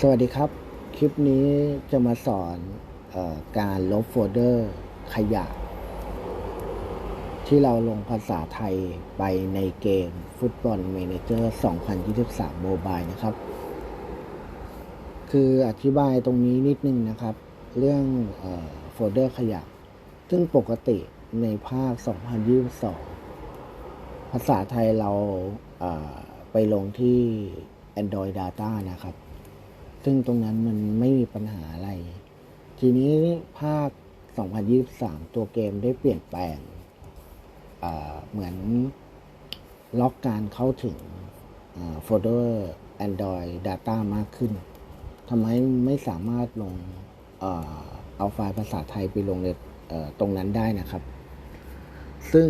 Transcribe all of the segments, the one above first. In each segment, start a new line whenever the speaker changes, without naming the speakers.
สวัสดีครับ คลิปนี้จะมาสอนออการลบโฟลเดอร์ขยะ ที่เราลงภาษาไทยไปในเกมฟุตบอล a ม a เจอร์ 2023 โมบายนะครับ คืออธิบายตรงนี้นิดนึงนะครับ เรื่องโฟลเดอร์ขยะ ซึ่งปกติในภาค 2022 ภาษาไทยเราไปลงที่ Android Data นะครับ ซึ่งตรงนั้นมันไม่มีปัญหาอะไร ทีนี้ภาค 2023 ตัวเกมได้เปลี่ยนแปลงเหมือนล็อกการเข้าถึงโฟลเดอร์ Android Data มากขึ้นทำให้ไม่สามารถลงเอาไฟล์ภาษาไทยไปลงในตรงนั้นได้นะครับ ซึ่ง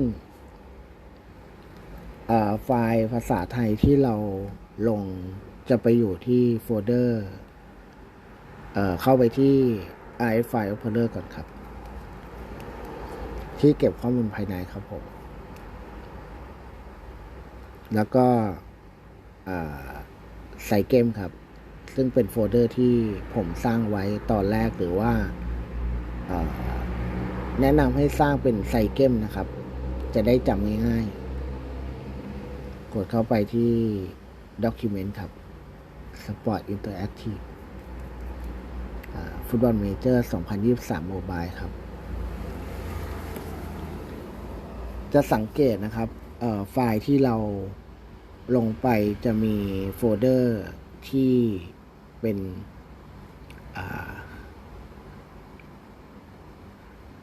ไฟล์ภาษาไทยที่เราลงจะไปอยู่ที่โฟลเดอร์ เข้าไปที่ i File Opener ก่อนครับ ที่เก็บข้อมูลภายในครับผม แล้วก็ใส่เกมครับ ซึ่งเป็นโฟลเดอร์ที่ผมสร้างไว้ตอนแรกหรือว่า แนะนำให้สร้างเป็นไซเกมนะครับ จะได้จำง่ายๆ กดเข้าไปที่ Document ครับ Sport Interactive ฟุตบอลเมเจอร์ 2023 โมบายครับ จะสังเกตนะครับไฟล์ที่เราลงไปจะมีโฟลเดอร์ที่เป็น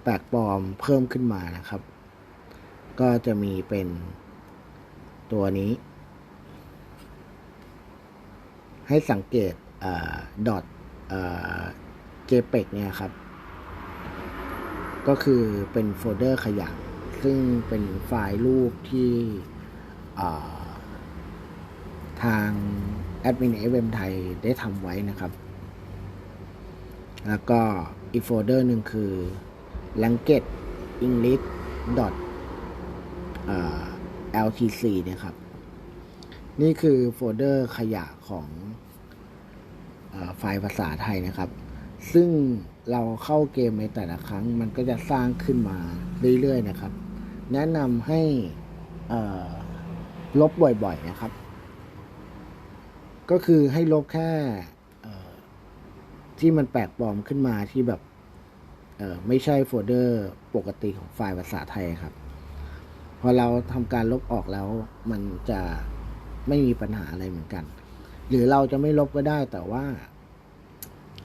แปลกปลอมเพิ่มขึ้นมานะครับ ก็จะมีเป็นตัวนี้ ให้สังเกตดอท เจเปกเนี่ยครับ ก็คือเป็นโฟลเดอร์ขยะ ซึ่งเป็นไฟล์รูปที่ทางแอดมินเอเมไทยได้ทำไว้นะครับ แล้วก็อีกโฟลเดอร์หนึ่งคือ language english dot ltc นะครับ นี่คือโฟลเดอร์ขยะของ ไฟล์ภาษาไทยนะครับ ซึ่งเราเข้าเกมในแต่ละครั้ง มันก็จะสร้างขึ้นมาเรื่อยๆนะครับ แนะนำให้ลบบ่อยๆนะครับ ก็คือให้ลบแค่ที่มันแปลกปลอมขึ้นมาที่แบบไม่ใช่โฟลเดอร์ปกติของไฟล์ภาษาไทยครับ พอเราทำการลบออกแล้วมันจะไม่มีปัญหาอะไรเหมือนกัน หรือเราจะไม่ลบก็ได้แต่ว่า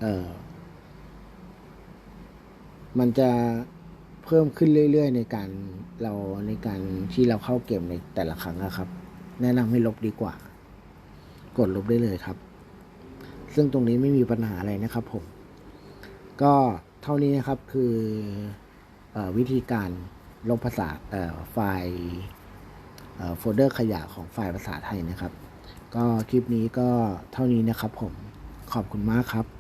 เออมันจะเพิ่มขึ้นเรื่อยๆ ในการเราในการที่เราเข้าเกมในแต่ละครั้งนะครับ แนะนำให้ลบดีกว่า กดลบได้เลยครับ ซึ่งตรงนี้ไม่มีปัญหาอะไรนะครับผม ก็เท่านี้นะครับคืออวิธีการลบภาษาไฟล์โฟลเดอร์ขยะของไฟล์ภาษาไทยนะครับ ก็คลิปนี้ก็เท่านี้นะครับผมขอบคุณมากครับ